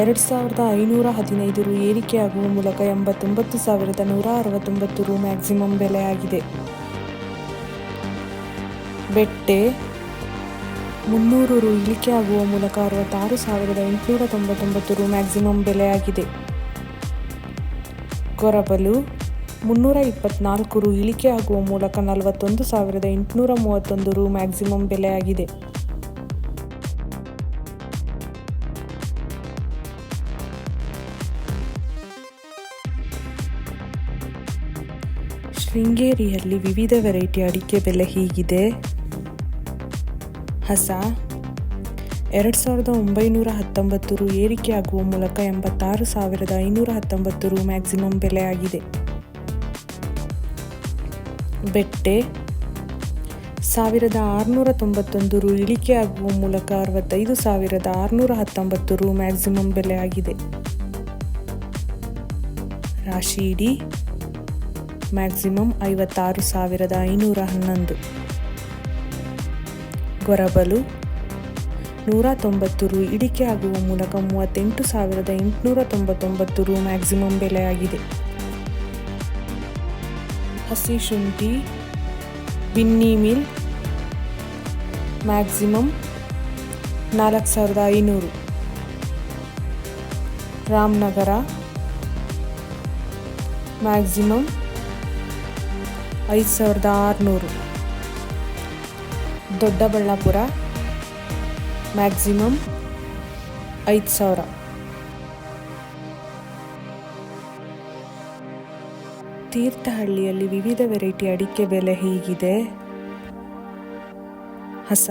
ಎರಡು ಸಾವಿರದ ಐನೂರ ಹದಿನೈದು ರು ಏರಿಕೆಯಾಗುವ ಮೂಲಕ ಎಂಬತ್ತೊಂಬತ್ತು ಸಾವಿರದ ನೂರ ಅರವತ್ತೊಂಬತ್ತು ರು ಮ್ಯಾಕ್ಸಿಮಮ್ ಬೆಲೆಯಾಗಿದೆ. ಬೆಟ್ಟೆ ಮುನ್ನೂರು ರು ಇಳಿಕೆ ಆಗುವ ಮೂಲಕ ಅರವತ್ತಾರು ಸಾವಿರದ ಎಂಟುನೂರ ತೊಂಬತ್ತೊಂಬತ್ತು ರು ಮ್ಯಾಕ್ಸಿಮಮ್ ಬೆಲೆಯಾಗಿದೆ. ಕೊರಬಲು ಮುನ್ನೂರ ಇಪ್ಪತ್ನಾಲ್ಕು ರು ಇಳಿಕೆ ಆಗುವ ಮೂಲಕ ನಲವತ್ತೊಂದು ಸಾವಿರದ ಎಂಟುನೂರ ಮೂವತ್ತೊಂದು ರು ಮ್ಯಾಕ್ಸಿಮಮ್ ಬೆಲೆ ಶೃಂಗೇರಿಯಲ್ಲಿ ವಿವಿಧ ವೆರೈಟಿ ಅಡಿಕೆ ಬೆಲೆ ಹೀಗಿದೆ. ಹಸ ಎರಡು ಸಾವಿರದ ಒಂಬೈನೂರ ಹತ್ತೊಂಬತ್ತು ರು ಏರಿಕೆಯಾಗುವ ಮೂಲಕ ಎಂಬತ್ತಾರು ಸಾವಿರದ ಐನೂರ ಹತ್ತೊಂಬತ್ತು ರು ಮ್ಯಾಕ್ಸಿಮಮ್ ಬೆಲೆ ಆಗಿದೆ. ಬೆಟ್ಟೆ ಸಾವಿರದ ಆರುನೂರ ತೊಂಬತ್ತೊಂದು ರು ಇಳಿಕೆ ಆಗುವ ಮೂಲಕ ಅರವತ್ತೈದು ಸಾವಿರದ ಆರುನೂರ ಹತ್ತೊಂಬತ್ತು ರು ಮ್ಯಾಕ್ಸಿಮಮ್ ಬೆಲೆ ಆಗಿದೆ. ರಾಶಿ ಇಡಿ ಮ್ಯಾಕ್ಸಿಮಮ್ ಐವತ್ತಾರು ಸಾವಿರದ ಐನೂರ ಹನ್ನೊಂದು. ಗೊರಬಲು ನೂರ ತೊಂಬತ್ತು ರು ಇಳಿಕೆ ಆಗುವ ಮೂಲಕ ಮೂವತ್ತೆಂಟು ಸಾವಿರದ ಎಂಟುನೂರ ತೊಂಬತ್ತೊಂಬತ್ತು ರು ಮ್ಯಾಕ್ಸಿಮಮ್ ಬೆಲೆಯಾಗಿದೆ ಹಸಿ ಶುಂಠಿ, ಬಿನ್ನಿ ಮಿಲ್ ಮ್ಯಾಕ್ಸಿಮಮ್ ನಾಲ್ಕು ಸಾವಿರದ ಐನೂರು. ರಾಮನಗರ ಮ್ಯಾಕ್ಸಿಮಮ್ ಐದು ಸಾವಿರದ ಆರುನೂರು. ದೊಡ್ಡಬಳ್ಳಾಪುರ, ಮ್ಯಾಕ್ಸಿಮಮ್ ಐದು ಸಾವಿರ. ತೀರ್ಥಹಳ್ಳಿಯಲ್ಲಿ ವಿವಿಧ ವೆರೈಟಿ ಅಡಿಕೆ ಬೆಲೆ ಹೀಗಿದೆ. ಹಸ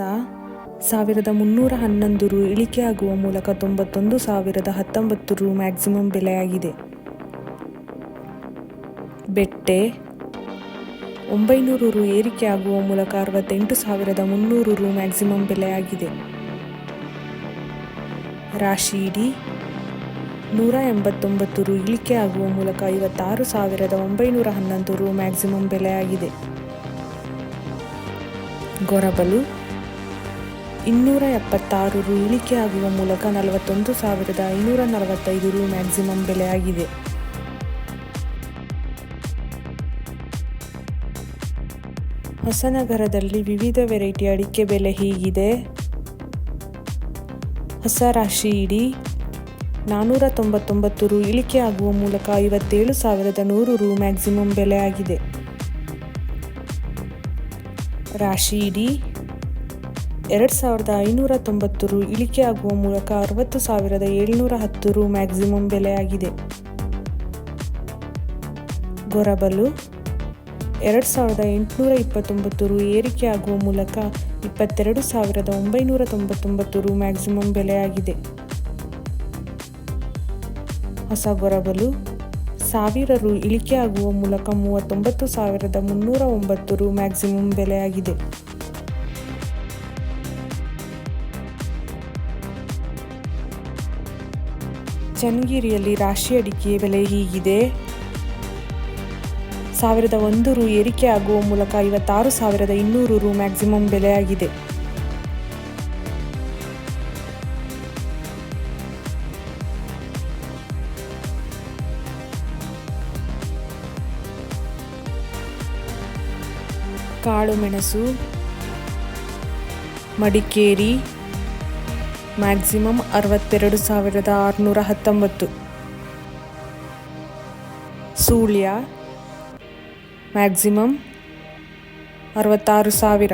ಸಾವಿರದ ಮುನ್ನೂರ ಹನ್ನೊಂದು ರು, ಇಳಿಕೆ ಆಗುವ ಮೂಲಕ ತೊಂಬತ್ತೊಂದು ಸಾವಿರದ ಹತ್ತೊಂಬತ್ತು ರು ಮ್ಯಾಕ್ಸಿಮಮ್ ಬೆಲೆಯಾಗಿದೆ. ಬೆಟ್ಟೆ ಒಂಬೈನೂರು ರು ಏರಿಕೆ ಆಗುವ ಮೂಲಕ ಅರವತ್ತೆಂಟು ಸಾವಿರದ ಮುನ್ನೂರು ರು ಮ್ಯಾಕ್ಸಿಮಮ್ ಬೆಲೆಯಾಗಿದೆ ರಾಶಿ ಇಡಿ ನೂರ ಎಂಬತ್ತೊಂಬತ್ತು ರು ಇಳಿಕೆ ಆಗುವ ಮೂಲಕ ಐವತ್ತಾರು ಸಾವಿರದ ಒಂಬೈನೂರ ಹನ್ನೊಂದು ರು ಮ್ಯಾಕ್ಸಿಮಮ್ ಬೆಲೆಯಾಗಿದೆ ಗೊರಬಲು ಇನ್ನೂರ ಎಪ್ಪತ್ತಾರು ರು ಇಳಿಕೆ ಆಗುವ ಮೂಲಕ ನಲವತ್ತೊಂದು ಸಾವಿರದ ಐನೂರ ನಲವತ್ತೈದು ರು ಮ್ಯಾಕ್ಸಿಮಮ್ ಬೆಲೆಯಾಗಿದೆ ಹೊಸನಗರದಲ್ಲಿ ವಿವಿಧ ವೆರೈಟಿ ಅಡಿಕೆ ಬೆಲೆ ಹೀಗಿದೆ. ಹೊಸ ರಾಶಿ ಇಡಿ. ನಾನ್ನೂರ ತೊಂಬತ್ತೊಂಬತ್ತು ರು ಇಳಿಕೆ ಆಗುವ ಮೂಲಕ ಐವತ್ತೇಳು ಸಾವಿರದ ನೂರು ರು ಮ್ಯಾಕ್ಸಿಮಮ್ ಬೆಲೆ ಆಗಿದೆ. ರಾಶಿ ಇಡಿ. ಎರಡು ಸಾವಿರದ ಐನೂರ ತೊಂಬತ್ತು ರು ಇಳಿಕೆ ಆಗುವ ಮೂಲಕ ಅರವತ್ತು ಸಾವಿರದ ಏಳ್ನೂರ ಹತ್ತು ರು ಮ್ಯಾಕ್ಸಿಮಮ್ ಬೆಲೆ ಆಗಿದೆ. ಗೊರಬಲು. ಎರಡು ಸಾವಿರದ ಎಂಟುನೂರ ಇಪ್ಪತ್ತೊಂಬತ್ತು ರು ಏರಿಕೆ ಆಗುವ ಮೂಲಕ ಇಪ್ಪತ್ತೆರಡು ಸಾವಿರದ ಒಂಬೈನೂರ ತೊಂಬತ್ತೊಂಬತ್ತು ರು ಮ್ಯಾಕ್ಸಿಮಮ್ ಬೆಲೆಯಾಗಿದೆ. ಹೊಸ ಗೊರಬಲು ಸಾವಿರ ರು ಇಳಿಕೆ ಆಗುವ ಮೂಲಕ ಮೂವತ್ತೊಂಬತ್ತು ಸಾವಿರದ ಮುನ್ನೂರ ಒಂಬತ್ತು ರು ಮ್ಯಾಕ್ಸಿಮಮ್ ಬೆಲೆಯಾಗಿದೆ. ಚನ್ನಗಿರಿಯಲ್ಲಿ ರಾಶಿ ಅಡಿಕೆ ಬೆಲೆ ಹೀಗಿದೆ. ಸಾವಿರದ ಒಂದು ರು ಏರಿಕೆ ಆಗುವ ಮೂಲಕ ಐವತ್ತಾರು ಸಾವಿರದ ಇನ್ನೂರು ರು ಮ್ಯಾಕ್ಸಿಮಮ್ ಬೆಲೆಯಾಗಿದೆ. ಕಾಳುಮೆಣಸು ಮಡಿಕೇರಿ, ಮ್ಯಾಕ್ಸಿಮಮ್ ಅರವತ್ತೆರಡು ಸಾವಿರದ ಆರುನೂರ ಹತ್ತೊಂಬತ್ತು. ಸೂಳ್ಯ ಮ್ಯಾಕ್ಸಿಮಮ್ ಅರವತ್ತಾರು ಸಾವಿರ.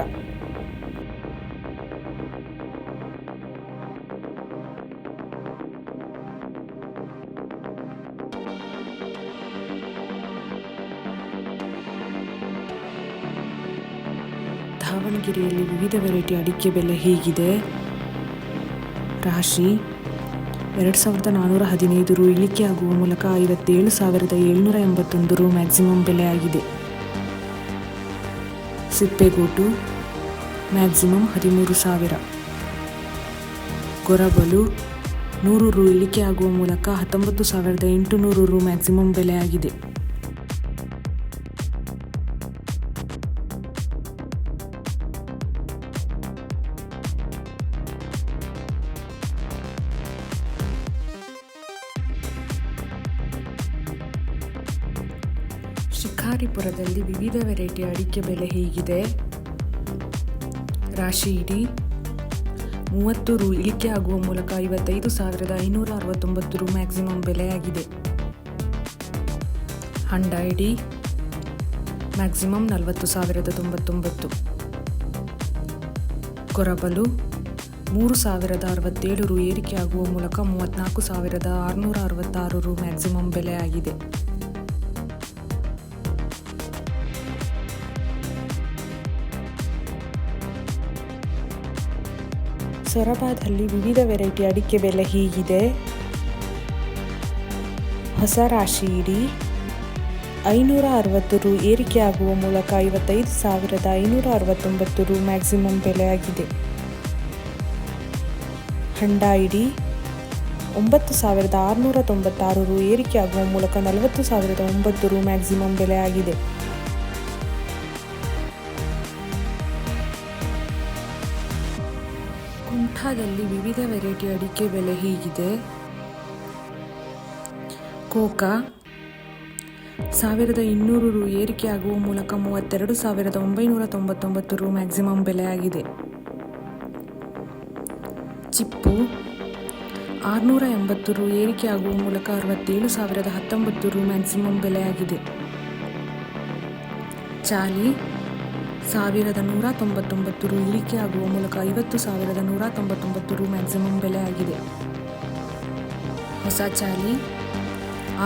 ದಾವಣಗೆರೆಯಲ್ಲಿ ವಿವಿಧ ವೆರೈಟಿ ಅಡಿಕೆ ಬೆಲೆ ಹೀಗಿದೆ? ರಾಶಿ ಎರಡು ಸಾವಿರದ ನಾನ್ನೂರ ಹದಿನೈದು ರು ಇಳಿಕೆ ಆಗುವ ಮೂಲಕ ಐವತ್ತೇಳು ಸಾವಿರದ ಏಳ್ನೂರ ಎಂಬತ್ತೊಂದು ರು ಮ್ಯಾಕ್ಸಿಮಮ್ ಬೆಲೆ ಆಗಿದೆ. ಸಿಪ್ಪೆಗೋಟು, ಮ್ಯಾಕ್ಸಿಮಮ್ ಹದಿಮೂರು ಸಾವಿರ. ಗೊರಬಲು ನೂರು ರು ಇಳಿಕೆ ಆಗುವ ಮೂಲಕ ಹತ್ತೊಂಬತ್ತು ಸಾವಿರದ ಎಂಟುನೂರು ರು ಮ್ಯಾಕ್ಸಿಮಮ್ ಬೆಲೆ ಶಿಕಾರಿಪುರದಲ್ಲಿ ವಿವಿಧ ವೆರೈಟಿ ಅಡಿಕೆ ಬೆಲೆ ಹೀಗಿದೆ. ರಾಶಿ ಇಡಿ. ಮೂವತ್ತು ರು ಇಳಿಕೆ ಆಗುವ ಮೂಲಕ ಐವತ್ತೈದು ಸಾವಿರದ ಐನೂರ ಅರವತ್ತೊಂಬತ್ತು ರು ಮ್ಯಾಕ್ಸಿಮಮ್ ಬೆಲೆಯಾಗಿದೆ. ಹಂಡ ಇಡಿ. ಮ್ಯಾಕ್ಸಿಮಮ್ ನಲವತ್ತು ಸಾವಿರದ ತೊಂಬತ್ತೊಂಬತ್ತು. ಕೊರಬಲು. ಮೂರು ಸಾವಿರದ ಅರವತ್ತೇಳು ರು ಏರಿಕೆಯಾಗುವ ಮೂಲಕ ಮೂವತ್ತ್ನಾಲ್ಕು ಸಾವಿರದ ಆರುನೂರ ಅರವತ್ತಾರು ರು ಮ್ಯಾಕ್ಸಿಮಮ್ ಬೆಲೆ ಸೊರಬಾದಲ್ಲಿ ವಿವಿಧ ವೆರೈಟಿ ಅಡಿಕೆ ಬೆಲೆ ಹೀಗಿದೆ. ಹೊಸ ರಾಶಿ ಇಡೀ. ಐನೂರ ಅರವತ್ತು ರು ಏರಿಕೆ ಆಗುವ ಮೂಲಕ ಐವತ್ತೈದು ಸಾವಿರದ ಐನೂರ ಅರವತ್ತೊಂಬತ್ತು ರು ಮ್ಯಾಕ್ಸಿಮಮ್ ಬೆಲೆಯಾಗಿದೆ ಹಂಡ ಇಡೀ. ಒಂಬತ್ತು ಸಾವಿರದ ಆರುನೂರ ತೊಂಬತ್ತಾರು ರು ಏರಿಕೆ ಆಗುವ ಮೂಲಕ ನಲವತ್ತು ಸಾವಿರದ ಒಂಬತ್ತು ರು ಮ್ಯಾಕ್ಸಿಮಮ್ ಬೆಲೆಯಾಗಿದೆ ಕುಂಠಾದಲ್ಲಿ ವಿವಿಧ ವೆರೈಟಿ ಅಡಿಕೆ ಬೆಲೆ ಹೀಗಿದೆ. ಕೋಕಾ ಸಾವಿರದ ಇನ್ನೂರು ರು ಏರಿಕೆ ಆಗುವ ಮೂಲಕ ಮೂವತ್ತೆರಡು ಸಾವಿರದ ಒಂಬೈನೂರ ತೊಂಬತ್ತೊಂಬತ್ತು ರು ಮ್ಯಾಕ್ಸಿಮಮ್ ಬೆಲೆಯಾಗಿದೆ ಚಿಪ್ಪು ಆರುನೂರ ಎಂಬತ್ತು ರು ಏರಿಕೆ ಆಗುವ ಮೂಲಕ ಅರವತ್ತೇಳು ಸಾವಿರದ ಹತ್ತೊಂಬತ್ತು ರು ಮ್ಯಾಕ್ಸಿಮಮ್ ಬೆಲೆಯಾಗಿದೆ ಚಾಲಿ ಸಾವಿರದ ನೂರ ತೊಂಬತ್ತೊಂಬತ್ತು ರು ಇಳಿಕೆ ಆಗುವ ಮೂಲಕ ಐವತ್ತು ಸಾವಿರದ ನೂರ ತೊಂಬತ್ತೊಂಬತ್ತು ರು ಮ್ಯಾಕ್ಸಿಮಮ್ ಬೆಲೆ ಆಗಿದೆ. ಹೊಸ ಚಾಲಿ,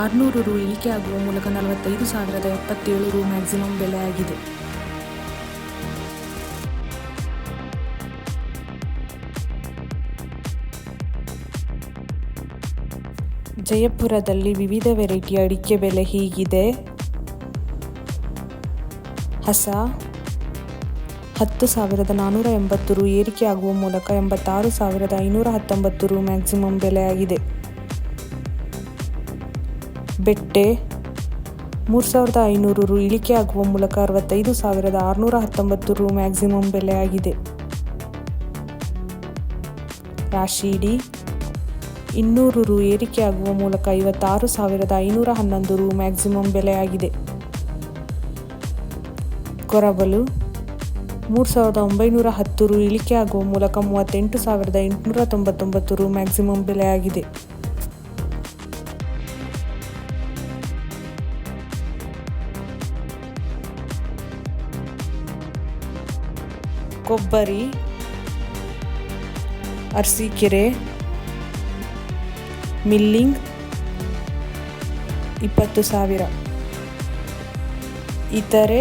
ಆರುನೂರು ರು ಇಳಿಕೆ ಆಗುವ ಮೂಲಕ ನಲವತ್ತೈದು ಸಾವಿರದ ಎಪ್ಪತ್ತೇಳು ರು ಮ್ಯಾಕ್ಸಿಮಮ್ ಬೆಲೆ ಆಗಿದೆ. ಜಯಪುರದಲ್ಲಿ ವಿವಿಧ ವೆರೈಟಿ ಅಡಿಕೆ ಬೆಲೆ ಹೀಗಿದೆ. ಹಸ ಹತ್ತು ಸಾವಿರದ ನಾನ್ನೂರ ಎಂಬತ್ತು ರು ಏರಿಕೆಯಾಗುವ ಮೂಲಕ ಎಂಬತ್ತಾರು ಸಾವಿರದ ಐನೂರ ಹತ್ತೊಂಬತ್ತು ರು ಮ್ಯಾಕ್ಸಿಮಮ್ ಬೆಲೆಯಾಗಿದೆ ಬೆಟ್ಟೆ, ಮೂರು ಸಾವಿರದ ಐನೂರು ರು ಇಳಿಕೆಯಾಗುವ ಮೂಲಕ ಅರವತ್ತೈದು ಸಾವಿರದ ಆರುನೂರ ಹತ್ತೊಂಬತ್ತು ರು ಮ್ಯಾಕ್ಸಿಮಮ್ ಬೆಲೆಯಾಗಿದೆ ರಾಶಿಡಿ ಇನ್ನೂರು ರು ಏರಿಕೆಯಾಗುವ ಮೂಲಕ ಐವತ್ತಾರು ಸಾವಿರದ ಐನೂರ ಹನ್ನೊಂದು ರು ಮ್ಯಾಕ್ಸಿಮಮ್ ಬೆಲೆಯಾಗಿದೆ ಕೊರಬಲು ಮೂರು ಸಾವಿರದ ಒಂಬೈನೂರ ಹತ್ತು ರು ಇಳಿಕೆ ಆಗುವ ಮೂಲಕ ಮೂವತ್ತೆಂಟು ಸಾವಿರದ ಎಂಟುನೂರ ತೊಂಬತ್ತೊಂಬತ್ತು ರು ಮ್ಯಾಕ್ಸಿಮಮ್ ಬೆಲೆಯಾಗಿದೆ. ಕೊಬ್ಬರಿ, ಅರ್ಸಿಕೆರೆ, ಮಿಲ್ಲಿಂಗ್ ಇಪ್ಪತ್ತು ಸಾವಿರ. ಇತರೆ